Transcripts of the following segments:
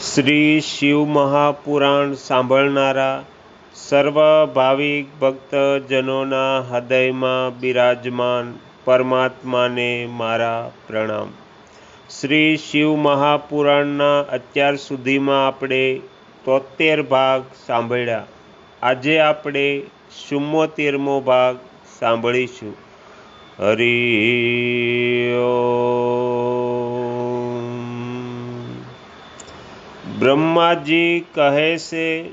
શ્રી શિવ મહાપુરાણ સાંભળનારા સર્વ ભાવિક ભક્તજનોના હૃદયમાં બિરાજમાન પરમાત્માને મારા પ્રણામ. શ્રી શિવ મહાપુરાણના અત્યાર સુધીમાં આપણે તોતેર ભાગ સાંભળ્યા. આજે આપણે ચુમ્મોતેરમો ભાગ સાંભળીશું. હરિ બ્રહ્માજી કહે છે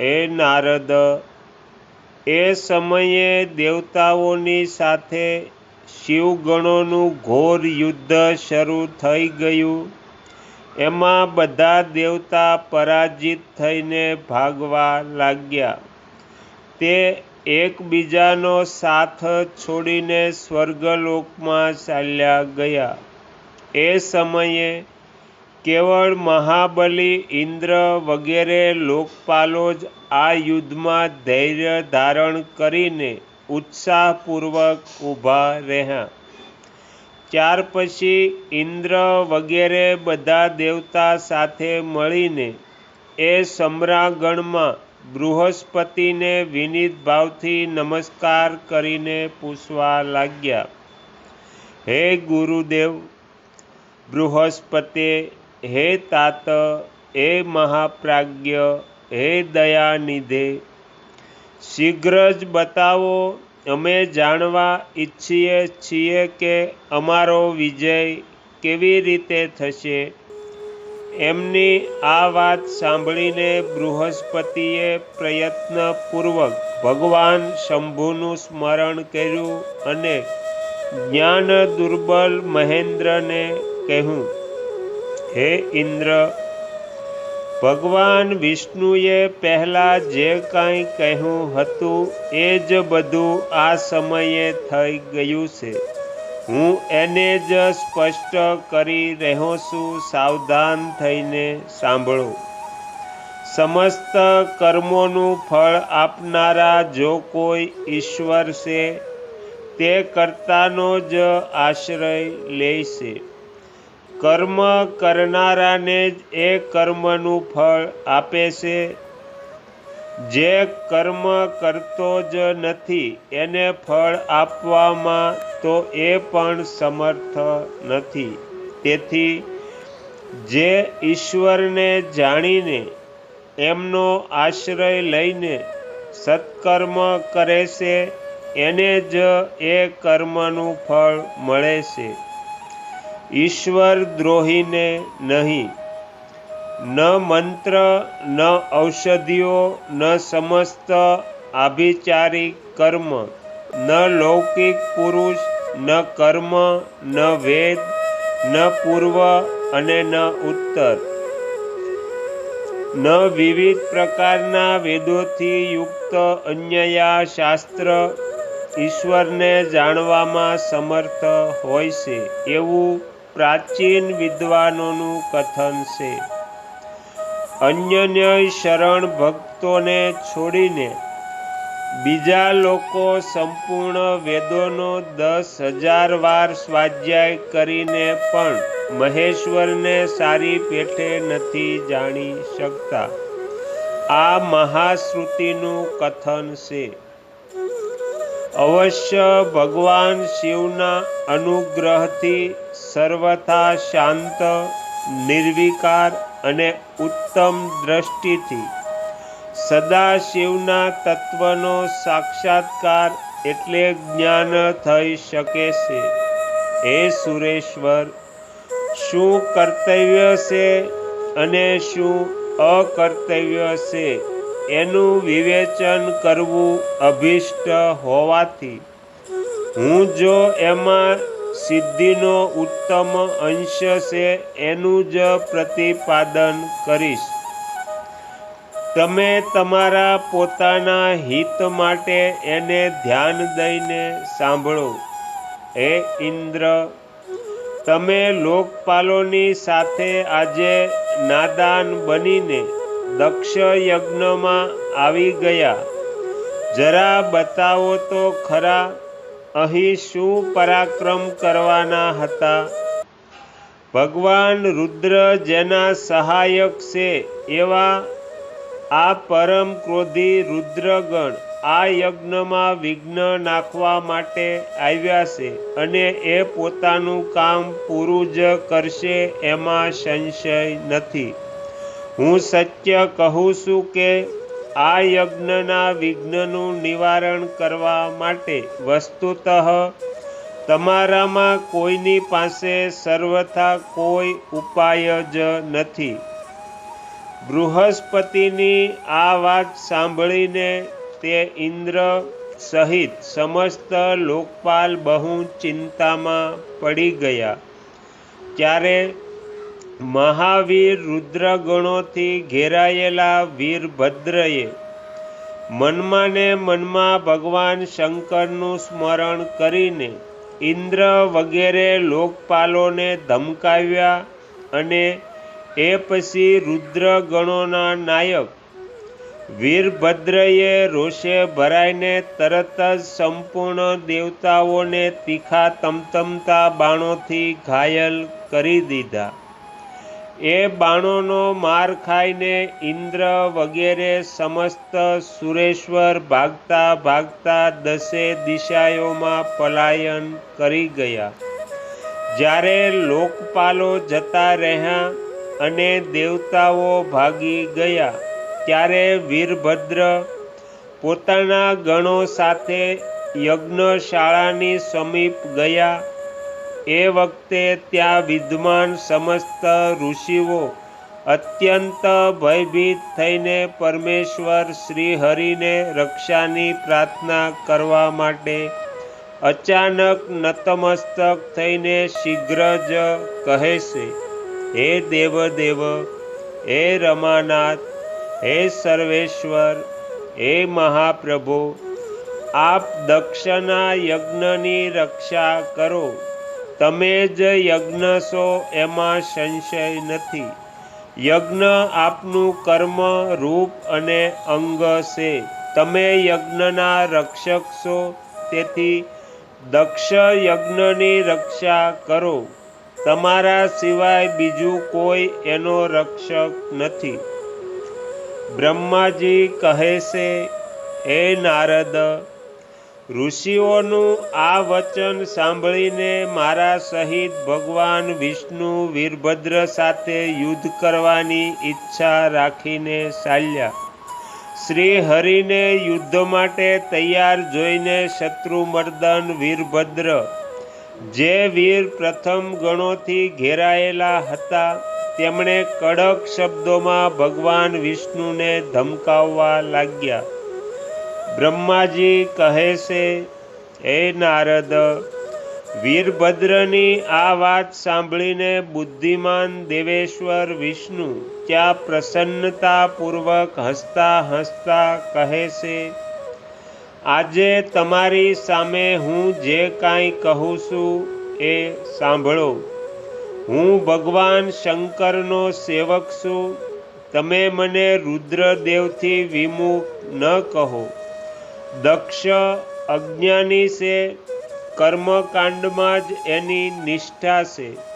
એ નારદ, એ સમયે દેવતાઓની સાથે શિવગણોનું ઘોર યુદ્ધ શરૂ થઈ ગયું. એમાં બધા દેવતા પરાજિત થઈને ભાગવા લાગ્યા. તે એકબીજાનો સાથ છોડીને સ્વર્ગલોકમાં ચાલ્યા ગયા. એ સમયે કેવળ મહાબલી ઇન્દ્ર વગેરે લોકપાલો જ આ યુદ્ધમાં ધૈર્ય ધારણ કરીને ઉત્સાહપૂર્વક ઊભા રહ્યા. ત્યાર પછી ઇન્દ્ર વગેરે બધા દેવતા સાથે મળીને એ સમ્રાગણમાં બૃહસ્પતિને વિનીત ભાવથી નમસ્કાર કરીને પૂછવા લાગ્યા, હે ગુરુદેવ, બૃહસ્પતે હે તાત હે મહાપ્રાજ્ઞ, હે દયાનિધે. શીઘ્ર જ બતાવો, અમે જાણવા ઈચ્છીએ છીએ કે અમારો વિજય કેવી રીતે થશે. એમની આ વાત સાંભળીને બૃહસ્પતિએ પ્રયત્નપૂર્વક ભગવાન શંભુનું સ્મરણ કર્યું અને જ્ઞાન દુર્બલ મહેન્દ્રને કહ્યું હે ઇન્દ્ર, ભગવાન વિષ્ણુએ પહેલાં જે કાંઈ કહ્યું હતું એ જ બધું આ સમયે થઈ ગયું છે. હું એને જ સ્પષ્ટ કરી રહ્યો છું, સાવધાન થઈને સાંભળો. સમસ્ત કર્મોનું ફળ આપનારા જો કોઈ ઈશ્વર છે, તે કર્તાનો જ આશ્રય લેશે કર્મ કરનારાને જ એ કર્મનું ફળ આપે છે. જે કર્મ કરતો જ નથી, એને ફળ આપવામાં તો એ પણ સમર્થ નથી. તેથી, જે ઈશ્વરને જાણીને એમનો આશ્રય લઈને સત્કર્મ કરે છે, એને જ એ કર્મનું ફળ મળે છે. ઈશ્વર દ્રોહીને નહીં. ન મંત્ર, ન ઔષધિઓ, ન સમસ્ત આભિચારિક કર્મ, ન લૌકિક પુરુષ, ન કર્મ, ન વેદ, ન પૂર્વ અને ન ઉત્તર. ન વિવિધ પ્રકારના વેદોથી યુક્ત અન્યયા શાસ્ત્ર ઈશ્વરને જાણવામાં સમર્થ હોય છે. એવું પ્રાચીન વિદ્વાનોનું કથન છે. અન્યન્ય શરણ ભક્તોને છોડીને બીજા લોકો સંપૂર્ણ વેદોનો દસ હજાર વાર સ્વાધ્યાય કરીને પણ મહેશ્વરને સારી પેઠે નથી જાણી શકતા. આ મહાશ્રુતિનું કથન છે. અવશ્ય ભગવાન શિવના અનુગ્રહથી સર્વથા શાંત, નિર્વિકાર અને ઉત્તમ દ્રષ્ટિથી. સદાશિવના તત્વનો સાક્ષાત્કાર એટલે જ્ઞાન થઈ શકે છે. હે સુરેશ્વર, શું કર્તવ્ય છે અને શું અકર્તવ્ય છે? એનું વિવેચન કરવું અભિષ્ટ હોવાથી, હું જો એમાં સિદ્ધિનો ઉત્તમ અંશ છે, એનું જ પ્રતિપાદન કરીશ. તમે તમારા પોતાના હિત માટે એને ધ્યાન દઈને સાંભળો. હે ઇન્દ્ર, તમે લોકપાલોની સાથે આજે નાદાન બનીને દક્ષ યજ્ઞમાં આવી ગયા. જરા બતાવો તો ખરા, અહીં શું પરાક્રમ કરવાના હતા? ભગવાન રુદ્ર જેના સહાયક છે એવા આ પરમ ક્રોધી રુદ્રગણ આ યજ્ઞમાં વિઘ્ન નાખવા માટે આવ્યા છે અને એ પોતાનું કામ પૂરું જ કરશે એમાં સંશય નથી. હું સત્ય કહું છું કે આ યજ્ઞના વિઘ્નનું નિવારણ કરવા માટે વસ્તુતઃ તમારામાં કોઈની પાસે સર્વથા કોઈ ઉપાય જ નથી. બૃહસ્પતિની આ વાત સાંભળીને તે ઇન્દ્ર સહિત સમસ્ત લોકપાલ બહુ ચિંતામાં પડી ગયા. ત્યારે મહાવીર રુદ્રગણોથી ઘેરાયેલા વીરભદ્રએ મનમાં મનમાં ભગવાન શંકરનું સ્મરણ કરીને ઇન્દ્ર વગેરે લોકપાલોને ધમકાવ્યા અને એ પછી રુદ્રગણોના નાયક વીરભદ્રએ રોષે ભરાઈને તરત જ સંપૂર્ણ દેવતાઓને તીખા તમતમતા બાણોથી ઘાયલ કરી દીધા. એ બાણોનો માર ખાઈને ઇન્દ્ર વગેરે સમસ્ત સુરેશ્વર ભાગતા ભાગતા દસે દિશાઓમાં પલાયન કરી ગયા. જ્યારે લોકપાલો જતા રહ્યા અને દેવતાઓ ભાગી ગયા, ત્યારે વીરભદ્ર પોતાના ગણો સાથે યજ્ઞશાળાની સમીપ ગયા એ વખતે ત્યાં વિદ્વાન સમસ્ત ઋષિઓ અત્યંત ભયભીત થઈને પરમેશ્વર શ્રી હરિને રક્ષાની પ્રાર્થના કરવા માટે અચાનક નતમસ્તક થઈને શીઘ્ર જ કહે છે, હે દેવદેવ, હે રમાનાથ, હે સર્વેશ્વર, હે મહાપ્રભુ, આપ દક્ષના યજ્ઞની રક્ષા કરો. તમે જ યજ્ઞ છો એમાં સંશય નથી. યજ્ઞ આપનું કર્મ, રૂપ અને અંગ છે. તમે યજ્ઞના રક્ષક છો, તેથી દક્ષ યજ્ઞની રક્ષા કરો. તમારા સિવાય બીજું કોઈ એનો રક્ષક નથી. બ્રહ્માજી કહે છે, હે નારદ ઋષિઓનું આ વચન સાંભળીને મારા સહિત ભગવાન વિષ્ણુ વીરભદ્ર સાથે યુદ્ધ કરવાની ઈચ્છા રાખીને ચાલ્યા. શ્રી હરિને યુદ્ધ માટે તૈયાર જોઈને શત્રુમર્દન વીરભદ્ર, જે વીર પ્રથમ ગણોથી ઘેરાયેલા હતા, તેમણે કડક શબ્દોમાં ભગવાન વિષ્ણુને ધમકાવવા લાગ્યા. બ્રહ્માજી કહે છે, હે નારદ, વીરભદ્રની આ વાત સાંભળીને બુદ્ધિમાન દેવેશ્વર વિષ્ણુ ત્યાં પ્રસન્નતાપૂર્વક હસતા હસતા કહે છે, આજે તમારી સામે હું જે કાંઈ કહું છું એ સાંભળો. હું ભગવાન શંકરનો સેવક છું. તમે મને રુદ્રદેવથી વિમુખ ન કહો. દક્ષ અજ્ઞાની છે, કર્મકાંડમાં જ એની નિષ્ઠા છે.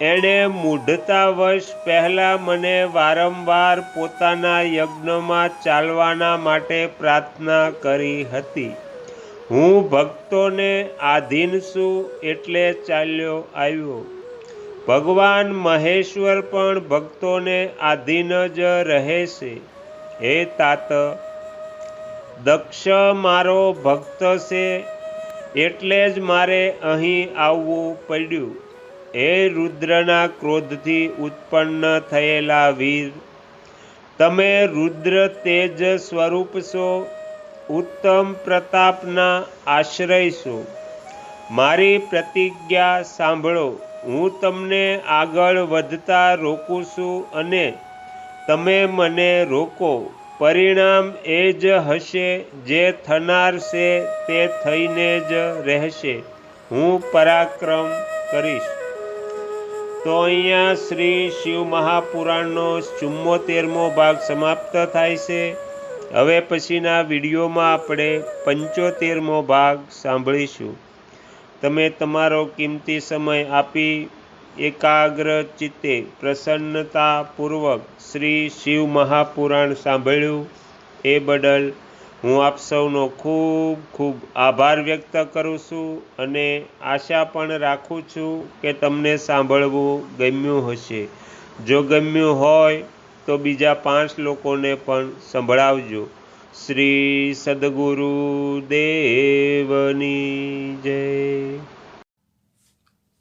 એણે મૂઢતાવશ પહેલાં મને વારંવાર પોતાના યજ્ઞમાં ચાલવાના માટે પ્રાર્થના કરી હતી. હું ભક્તોને આધીન છું એટલે ચાલ્યો આવ્યો. ભગવાન મહેશ્વર પણ ભક્તોને આધીન જ રહે છે. હે તાત દક્ષ મારો ભક્ત છે, એટલે જ મારે અહીં આવવું પડ્યું. હે રુદ્રના ક્રોધથી ઉત્પન્ન થયેલા વીર, તમે રુદ્ર તેજ સ્વરૂપ છો, ઉત્તમ પ્રતાપના આશ્રય છો. મારી પ્રતિજ્ઞા સાંભળો, હું તમને આગળ વધતા રોકું છું અને તમે મને રોકો. પરિણામ એ જ હશે જે થનાર છે તે થઈને જ રહેશે. હું પરાક્રમ કરીશ. તો અહીંયા શ્રી શિવ મહાપુરાણનો ચુમ્મોતેરમો ભાગ સમાપ્ત થાય છે. હવે પછીના વિડીયોમાં આપણે પંચોતેરમો ભાગ સાંભળીશું. તમે તમારો કિંમતી સમય આપી એકાગ્ર ચિત્તે પ્રસન્નતાપૂર્વક શ્રી શિવ મહાપુરાણ સાંભળ્યું. એ બદલ હું આપ સૌનો ખૂબ ખૂબ આભાર વ્યક્ત કરું છું અને આશા પણ રાખું છું કે તમને સાંભળવું ગમ્યું હશે. જો ગમ્યું હોય તો બીજા પાંચ લોકોને પણ સંભળાવજો. શ્રી સદગુરુ દેવની જય.